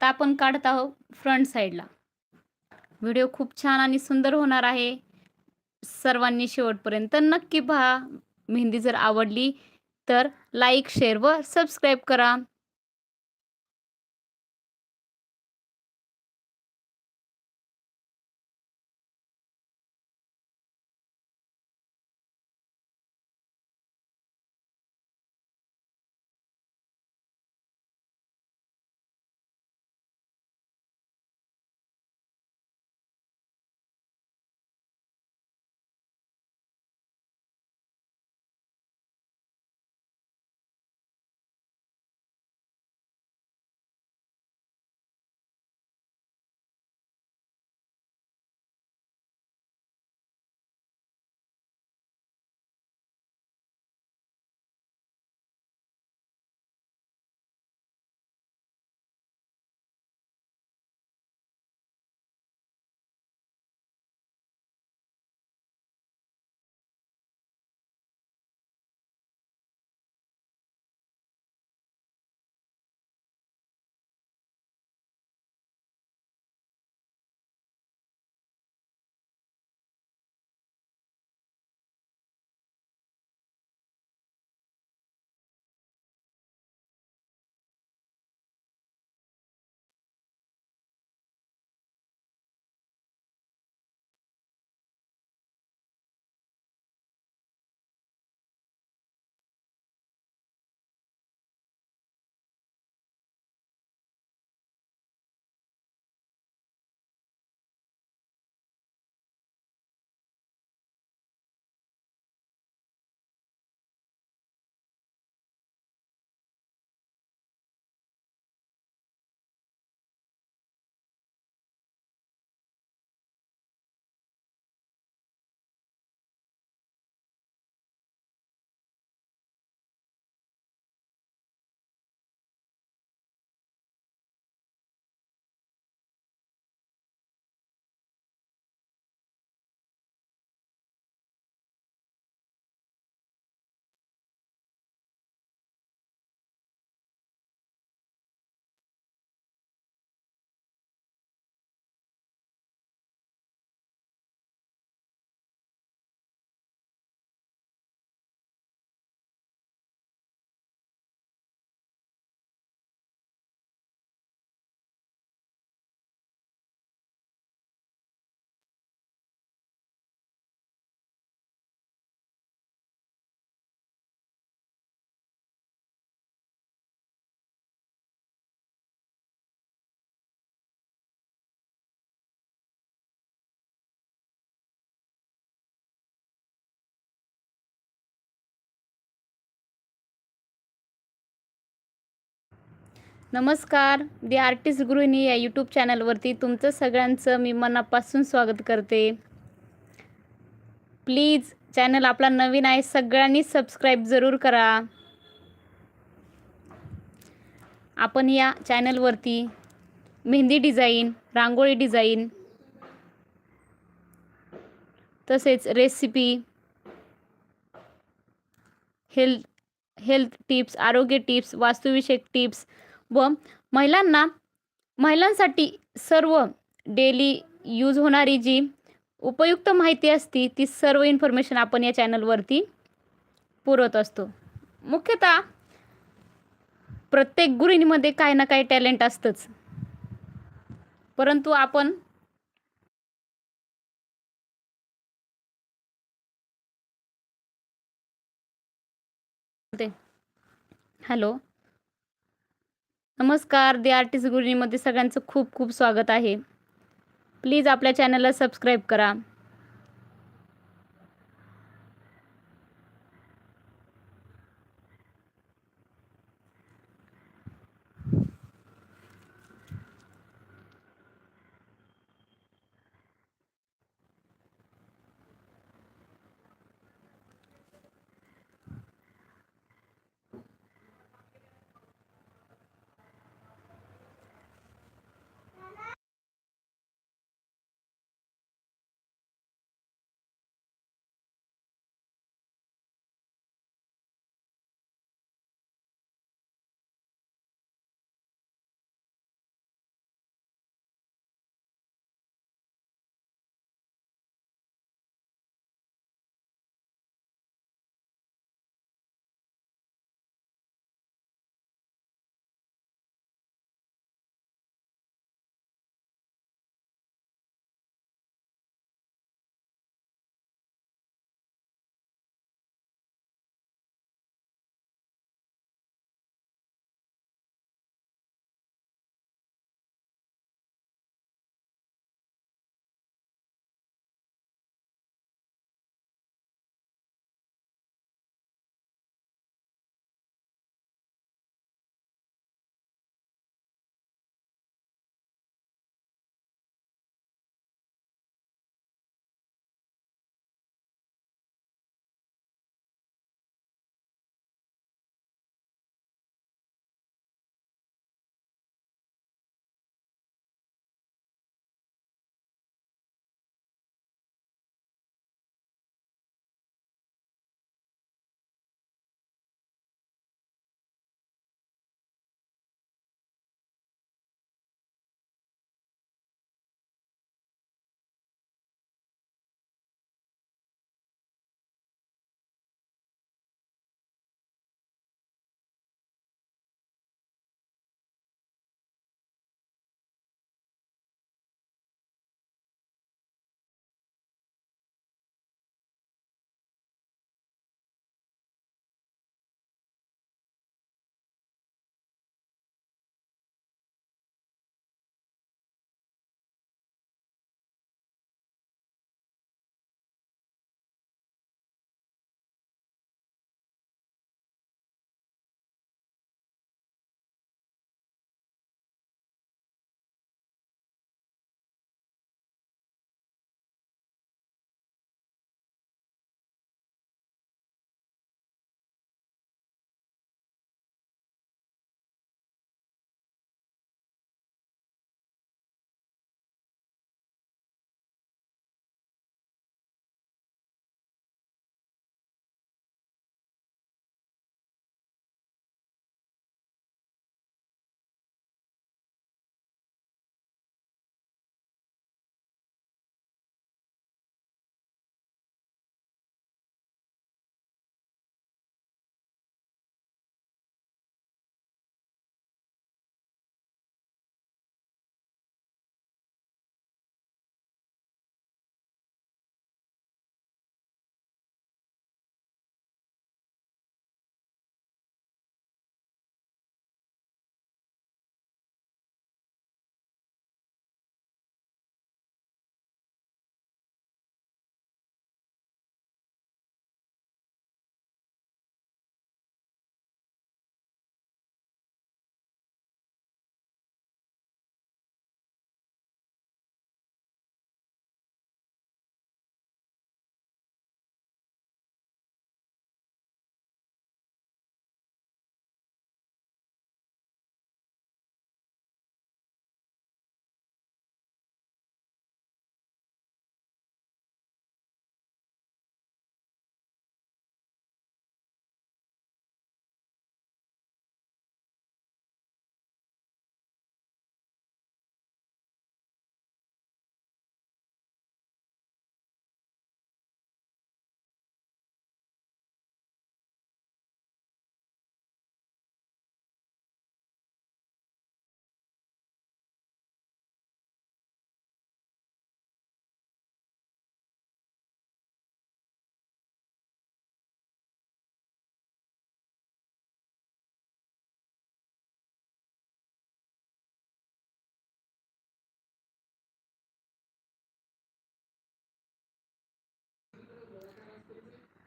आता आपण काढत आहोत फ्रंट साईडला व्हिडिओ खूप छान आणि सुंदर होणार आहे. सर्वांनी शेवटपर्यंत नक्की पहा. मेहंदी जर आवडली तर लाईक शेअर व सबस्क्राईब करा. नमस्कार. दी आर्टिस्ट गृहिणी या यूट्यूब चॅनलवरती तुमचं सगळ्यांचं मी मनापासून स्वागत करते. प्लीज चॅनल आपला नवीन आहे सगळ्यांनी सबस्क्राईब जरूर करा. आपण या चॅनलवरती मेहंदी डिझाईन रांगोळी डिझाईन तसेच रेसिपी हेल्थ हेल्थ टिप्स आरोग्य टिप्स वास्तुविषयक टिप्स व महिलांना महिलांसाठी सर्व डेली यूज होणारी जी उपयुक्त माहिती असती ती सर्व इन्फॉर्मेशन आपण या चॅनलवरती पुरवत असतो. मुख्यतः प्रत्येक गृहिणीमध्ये काही ना काही टॅलेंट असतंच. परंतु आपण हॅलो नमस्कार दे आर्टिस्ट गुरुजीमध्ये सगळ्यांचं खूप खूप स्वागत आहे. प्लीज आपल्या चॅनलला सबस्क्राईब करा.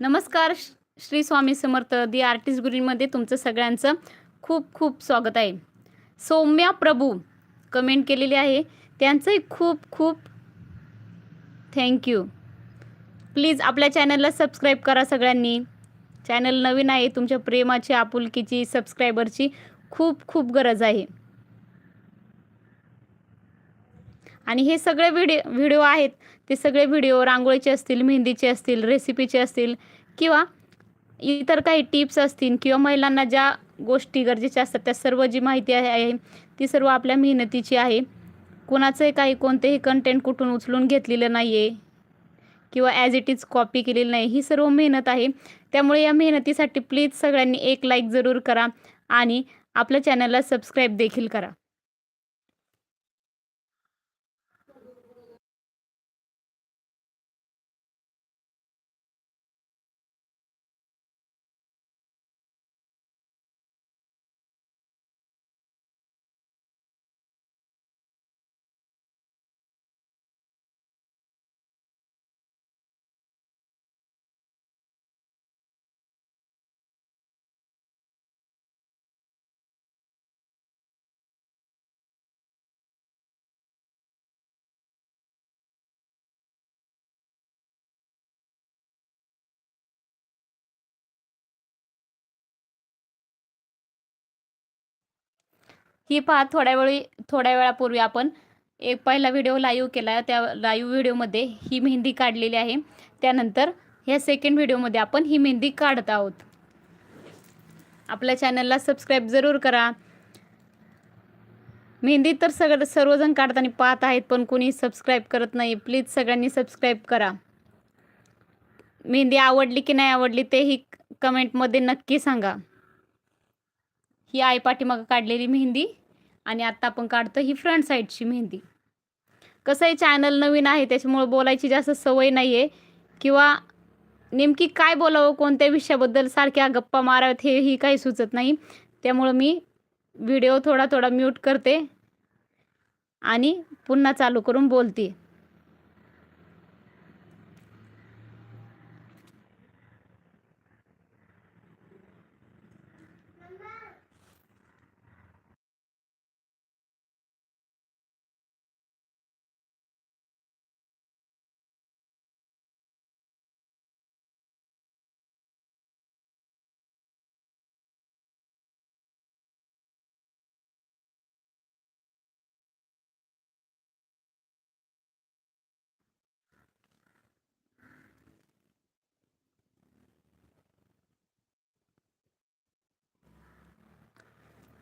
नमस्कार श- श्री स्वामी समर्थ दी आर्टिस्ट गुरीमध्ये तुमचं सगळ्यांचं खूप खूप स्वागत आहे. सौम्या प्रभू कमेंट केलेली आहे. त्यांचंही खूप खूप थँक्यू प्लीज आपल्या चॅनलला सबस्क्राईब करा सगळ्यांनी. चॅनल नवीन आहे तुमच्या प्रेमाची आपुलकीची सबस्क्रायबरची खूप खूप गरज आहे. आणि हे सगळे व्हिडिओ व्हिडिओ आहेत. ते सगळे व्हिडिओ रांगोळीचे असतील मेहंदीचे असतील रेसिपीचे असतील किंवा इतर काही टिप्स असतील किंवा महिलांना ज्या गोष्टी गरजेच्या असतात त्या सर्व जी माहिती आहे ती सर्व आपल्या मेहनतीची आहे. कुणाचंही काही कोणतेही कंटेंट कुठून उचलून घेतलेलं नाही आहे किंवा ॲज इट इज कॉपी केलेली नाही ही सर्व मेहनत आहे. त्यामुळे या मेहनतीसाठी प्लीज सगळ्यांनी एक लाईक जरूर करा आणि आपल्या चॅनलला सबस्क्राईब देखील करा. ही पहा थोड्या वेळी थोड्या वेळापूर्वी आपण एक पहिला व्हिडिओ लाईव्ह केला. त्या लाईव्ह व्हिडिओमध्ये ही मेहंदी काढलेली आहे. त्यानंतर ह्या सेकंड व्हिडिओमध्ये आपण ही मेहंदी काढत आहोत. आपल्या चॅनलला सबस्क्राईब जरूर करा. मेहंदी तर सगळं सर्वजण काढताना पाहत आहेत पण कोणी सबस्क्राईब करत नाही. प्लीज सगळ्यांनी सबस्क्राईब करा. मेहंदी आवडली की नाही आवडली तेही कमेंटमध्ये नक्की सांगा. ही आई पाठीमागं काढलेली मेहंदी आणि आत्ता आपण काढतो ही फ्रंट साईडची मेहंदी. कसं आहे चॅनल नवीन आहे त्याच्यामुळं बोलायची जास्त सवय नाही आहे किंवा नेमकी काय बोलावं कोणत्या विषयाबद्दल सारख्या गप्पा माराव्यात हेही काही सुचत नाही. त्यामुळं मी व्हिडिओ थोडा थोडा म्यूट करते आणि पुन्हा चालू करून बोलते.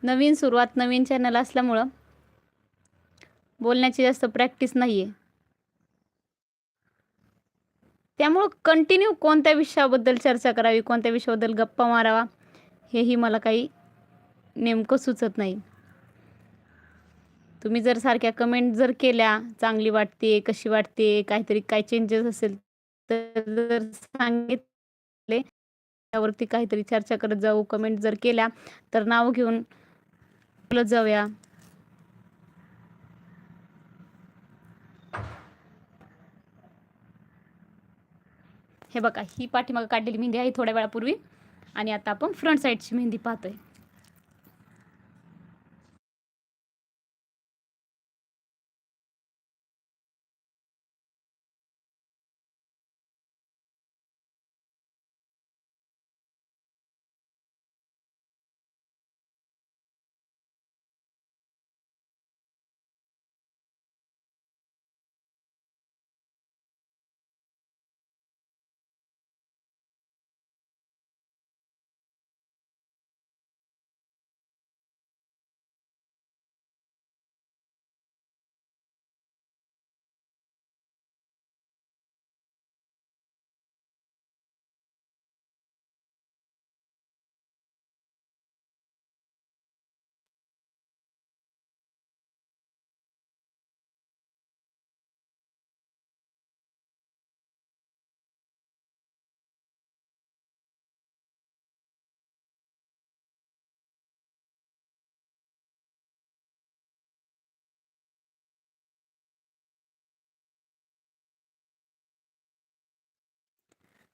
नवीन सुरुवात नवीन चॅनल असल्यामुळं बोलण्याची जास्त प्रॅक्टिस नाही आहे त्यामुळं कंटिन्यू कोणत्या विषयाबद्दल चर्चा करावी कोणत्या विषयाबद्दल गप्पा मारावा हेही मला काही नेमकं सुचत नाही. तुम्ही जर सारख्या कमेंट जर केल्या चांगली वाटते कशी वाटते काहीतरी काय चेंजेस असेल तर जर सांगितले त्यावरती काहीतरी चर्चा करत जाऊ कमेंट जर केल्या तर नाव घेऊन बोलत जाऊया. हे बघा ही पाठीमागं काढलेली मेहंदी आहे थोड्या वेळापूर्वी. आणि आता आपण फ्रंट साईडची मेहंदी पाहतोय.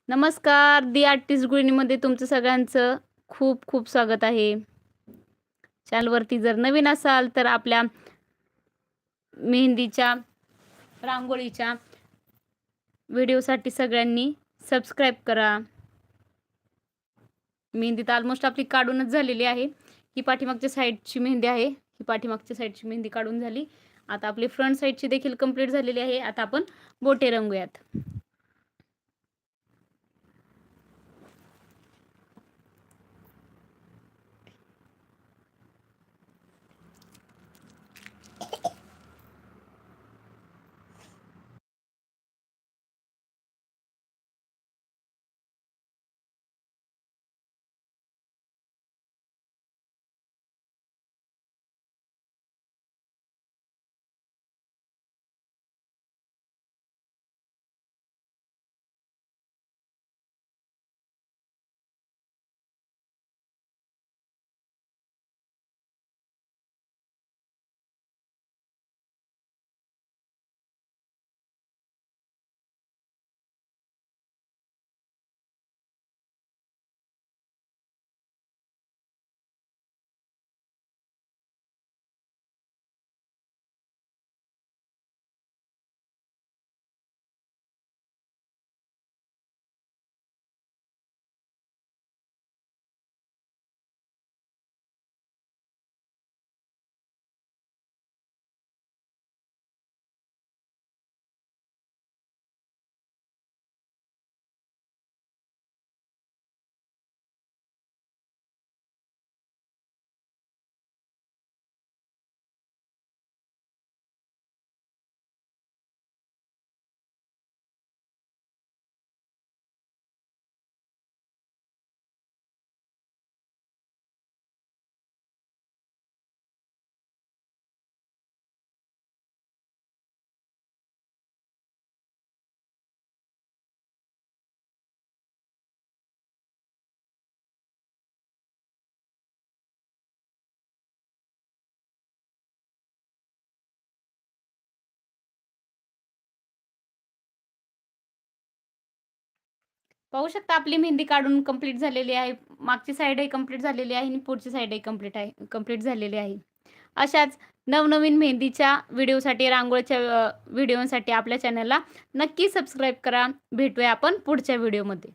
नमस्कार दी आर्टिस्ट गृहिणीमध्ये तुमचं सगळ्यांचं खूप खूप स्वागत आहे. चॅनलवरती जर नवीन असाल तर आपल्या मेहंदीच्या रांगोळीच्या व्हिडिओसाठी सगळ्यांनी सबस्क्राईब करा. मेहंदी तर ऑलमोस्ट आपली काढूनच झालेली आहे. ही पाठीमागच्या साईडची मेहंदी आहे. ही पाठीमागच्या साईडची मेहंदी काढून झाली. आता आपली फ्रंट साईडची देखील कंप्लीट झालेली आहे. आता आपण बोटे रंगूयात. पाहू शकता आपली मेहंदी काढून कंप्लीट झालेली आहे. मागची साईडही कंप्लीट झालेली आहे आणि पुढची साईडही कंप्लीट आहे कंप्लीट झालेली आहे. अशाच नवनवीन मेहंदीच्या व्हिडिओसाठी रांगोळीच्या व्हिडिओसाठी आपल्या चॅनलला नक्की सबस्क्राईब करा. भेटूया आपण पुढच्या व्हिडिओमध्ये